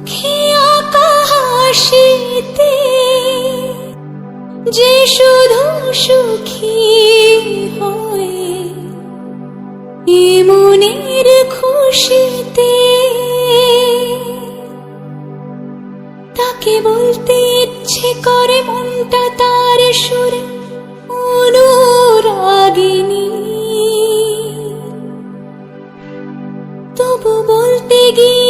মুখে আঁকা হাসিতে যে শুধু সুখী হয় মনের খুশিতে। তাকে বলতে ইচ্ছে করে মনটা তার সুরে অনুরাগিনী। তবু বলতে গিয়ে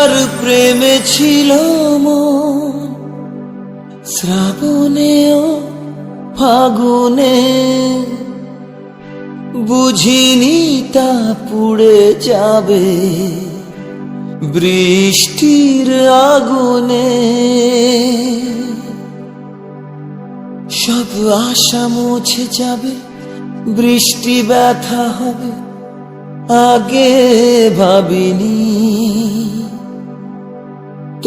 যার প্রেমে ছিল মন। শ্রাবণেও, ফাগুনে। বুঝিনি তা পুড়ে যাবে বৃষ্টির আগুনে। সব আশা মুছে যাবে, বৃষ্টি ব্যথা হবে, আগে ভাবিনি।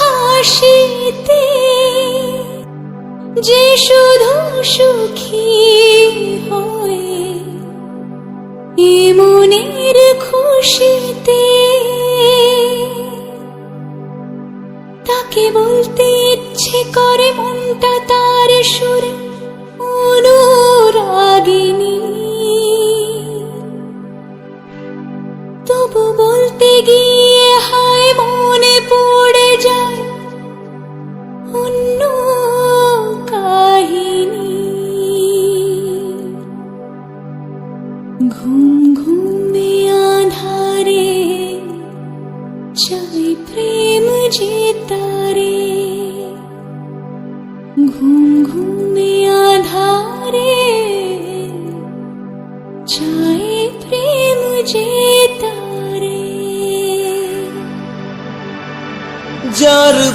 হাসিতে, যে শুধু সুখী হয় এ খুশিতে। তাকে বলতে ইচ্ছে করে মনটা তার সুরে অনুরাগিনী। গিয়ে হায় মনে পড়ে যায়। অন্য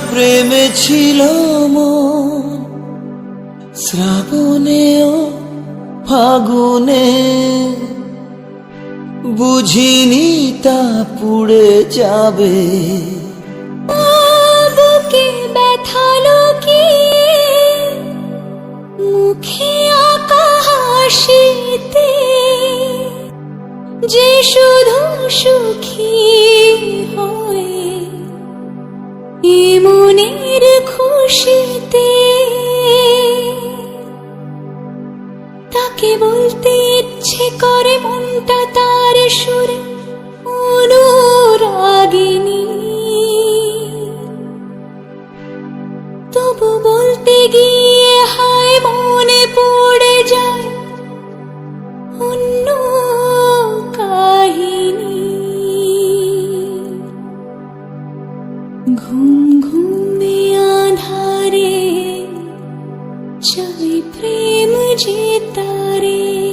প্রেমে ছিল মন, শ্রাবণেও ফাগুনে। বুঝিনি তা পুড়ে যাবে। বুকে ব্যথা লুকিয়ে মুখে আঁকা হাসিতে, যে শুধু সুখী হয় সুরে অনুরাগিনী। তবু বলতে গিয়ে হায় মনে পড়ে যায় অন্য কাহিনী। ঘুম ঘুমে আধারে চাই প্রেম যে তারে।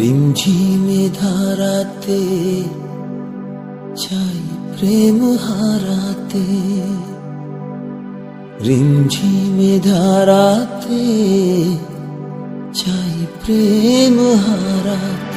রিমঝিমে ধারাতে চাই প্রেম হারাতে। রিমঝিমে ধারাতে চাই প্রেম হারাতে।